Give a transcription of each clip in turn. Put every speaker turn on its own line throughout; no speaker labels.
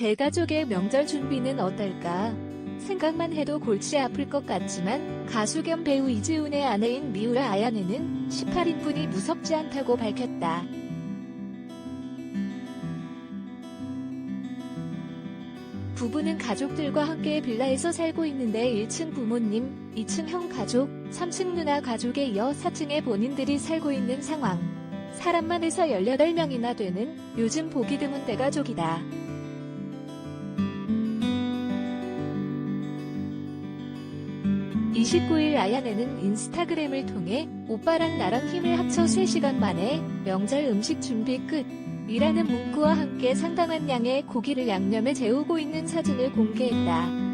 대가족의 명절 준비는 어떨까? 생각만 해도 골치 아플 것 같지만 가수 겸 배우 이지훈의 아내인 미우라 아야네는 18인분이 무섭지 않다고 밝혔다. 부부는 가족들과 함께 빌라에서 살고 있는데 1층 부모님, 2층 형 가족, 3층 누나 가족에 이어 4층에 본인들이 살고 있는 상황. 사람만 해서 18명이나 되는 요즘 보기 드문 대가족이다. 29일 아야네는 인스타그램을 통해 오빠랑 나랑 힘을 합쳐 3시간 만에 명절 음식 준비 끝 이라는 문구와 함께 상당한 양의 고기를 양념에 재우고 있는 사진을 공개했다.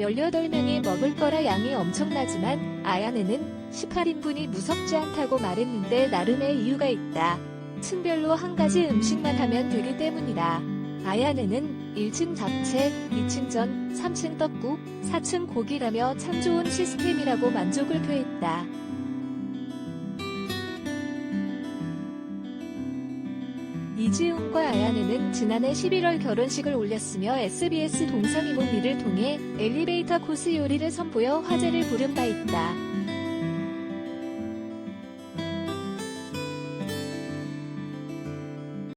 열여덟 명이 먹을 거라 양이 엄청나지만 아야네는 18인분이 무섭지 않다고 말했는데 나름의 이유가 있다. 층별로 한 가지 음식만 하면 되기 때문이다. 아야네는 1층 잡채, 2층 전, 3층 떡국, 4층 고기라며 참 좋은 시스템이라고 만족을 표했다. 이지훈과 아야네는 지난해 11월 결혼식을 올렸으며 SBS 동상이몽 이를 통해 엘리베이터 코스 요리를 선보여 화제를 부른 바 있다.